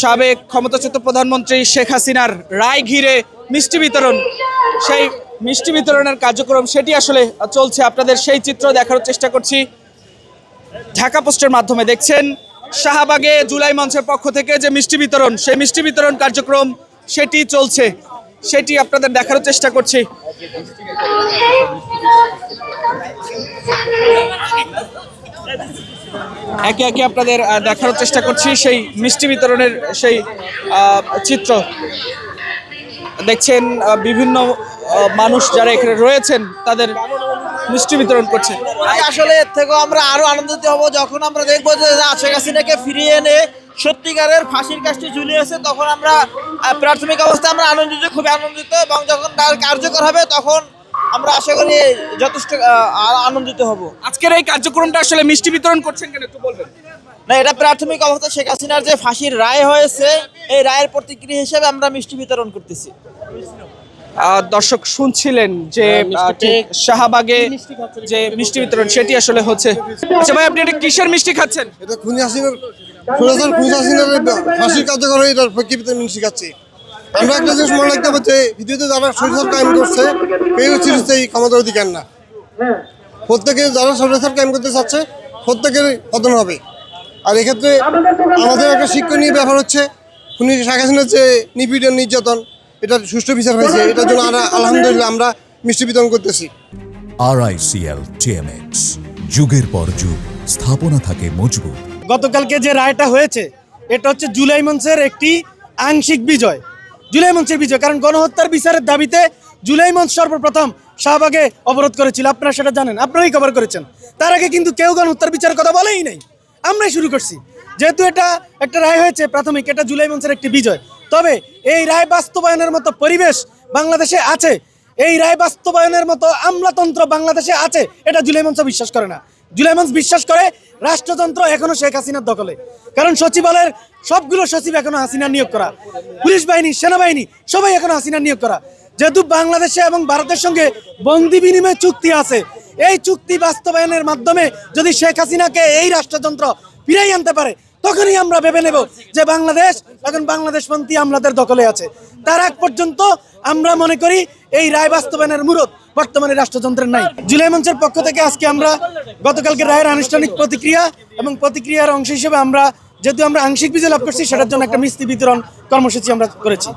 সাবেক ক্ষমতাচ্যুত প্রধানমন্ত্রী শেখ হাসিনার রায় ঘিরে মিষ্টি বিতরণ। সেই মিষ্টি বিতরণের কার্যক্রম, সেটি আসলে চলছে। আপনাদের সেই চিত্র দেখার চেষ্টা করছি। ঢাকা পোস্টের মাধ্যমে দেখছেন, শাহবাগে জুলাই মঞ্চের পক্ষ থেকে যে মিষ্টি বিতরণ, সেই মিষ্টি বিতরণ কার্যক্রম, সেটি চলছে। সেটি আপনাদের দেখার চেষ্টা করছি। একে একে আপনাদের দেখার চেষ্টা করছি। সেই মিষ্টি বিতরণের সেই চিত্র দেখছেন বিভিন্ন মানুষ যারা এখানে রয়েছেন, তাদের মিষ্টি বিতরণ করছে। আসলে এর থেকেও আমরা আরও আনন্দিত হব। যখন আমরা দেখব যে শেখ হাসিনাকে ফিরিয়ে এনে সত্যিকারের ফাঁসির কাজটি ঝুলিয়েছে, তখন আমরা প্রাথমিক অবস্থায় আমরা আনন্দিত, খুবই আনন্দিত এবং যখন তার কার্যকর হবে, তখন আমরা আশা করি যথেষ্ট আনন্দিত হব। আজকের এই কার্যক্রমটা আসলে মিষ্টি বিতরণ করছেন কেন একটু বলবেন? না এটা প্রাথমিক অবস্থায় শেখ হাসিনার যে ফাঁসির রায় হয়েছে এই রায়ের প্রতিক্রিয়া হিসেবে আমরা মিষ্টি বিতরণ করতেছি। দর্শক শুনছিলেন যে শাহবাগে যে মিষ্টি বিতরণ সেটি আসলে হচ্ছে। আচ্ছা ভাই আপনি এটা কিসের মিষ্টি খাচ্ছেন? এটা খুনি হাসিনার খুনি হাসিনার ফাঁসির কার্যকর হয়ে এটার প্রেক্ষিতে আমি শিখাচ্ছি আমরা একটা জিনিস মনে রাখতে হবে যে যারা সরিষার কায়েম করছে কেউ চিরস্থায়ী ক্ষমতার অধিকার না। প্রত্যেকে যারা সরিষার কায়েম করতে চাচ্ছে প্রত্যেকের পতন হবে। আর এক্ষেত্রে আমাদের একটা শিক্ষণীয় ব্যাপার হচ্ছে খুনি শেখ হাসিনার যে নিপীড়ন নির্যাতন এটার সুষ্ঠু বিচার হয়েছে এটার জন্য আমরা আলহামদুলিল্লাহ আমরা মিষ্টি বিতরণ করতেছি। আরআইসিএল টিএমএক্স যুগের পর যুগ স্থাপনা থাকে মজবুত। গতকালকে যে রায়টা হয়েছে এটা হচ্ছে জুলাই মঞ্চের একটি আংশিক বিজয়। জুলাই মঞ্চের বিজয়, কারণ গণহত্যার বিচারের দাবিতে জুলাই মঞ্চ সর্বপ্রথম শাহবাগে অবরোধ করেছিল। আপনারা সেটা জানেন, আপনারাই কভার করেছেন। তার আগে কিন্তু কেউ গণহত্যার বিচারের কথা বলেই নাই। আমরাই শুরু করছি। যেহেতু এটা একটা রায় হয়েছে, প্রাথমিক এটা জুলাই মঞ্চের একটি বিজয়। তবে এই রায় বাস্তবায়নের মতো পরিবেশ বাংলাদেশে আছে। এই রায় বাস্তবায়নের মতো আমলাতন্ত্র বাংলাদেশে আছে, এটা জুলাই মঞ্চ বিশ্বাস করে না। জুলাই মঞ্চ বিশ্বাস করে রাষ্ট্রতন্ত্র এখনও শেখ হাসিনার দখলে। কারণ সচিবালয়ের সবগুলো সচিব এখনও হাসিনা নিয়োগ করা। পুলিশ বাহিনী, সেনাবাহিনী, সবাই এখনও হাসিনা নিয়োগ করা। যেহেতু বাংলাদেশে এবং ভারতের সঙ্গে বন্দি বিনিময় চুক্তি আছে, এই চুক্তি বাস্তবায়নের মাধ্যমে যদি শেখ হাসিনাকে এই রাষ্ট্রযন্ত্র ফিরাই আনতে পারে তখনই আমরা ভেবে নেব যে বাংলাদেশ, এখন বাংলাদেশপন্থী আমলাদের দখলে আছে। তার আগ পর্যন্ত আমরা মনে করি এই রায় বাস্তবায়নের মূরত বর্তমানে রাষ্ট্রযন্ত্রের নাই। জুলাই মঞ্চের পক্ষ থেকে আজকে আমরা গতকালকে রায়ের আনুষ্ঠানিক প্রতিক্রিয়া এবং প্রতিক্রিয়ার অংশ হিসেবে আমরা, যেহেতু আমরা আংশিক বিজয় লাভ করছি, সেটার জন্য একটা মিস্ত্রি বিতরণ কর্মসূচি আমরা করেছি।